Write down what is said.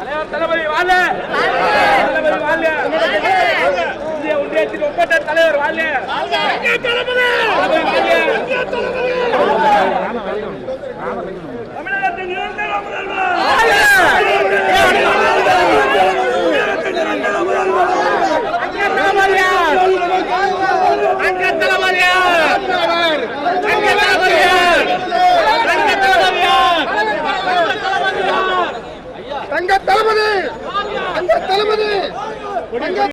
தலைவர் தளபதி வாழ தளபதி வாழ இந்திய ஒன்றியத்தின் ஒப்பற்ற தலைவர் வாழ தளபதி தளபதி தங்க தளபதி தங்க தளபதி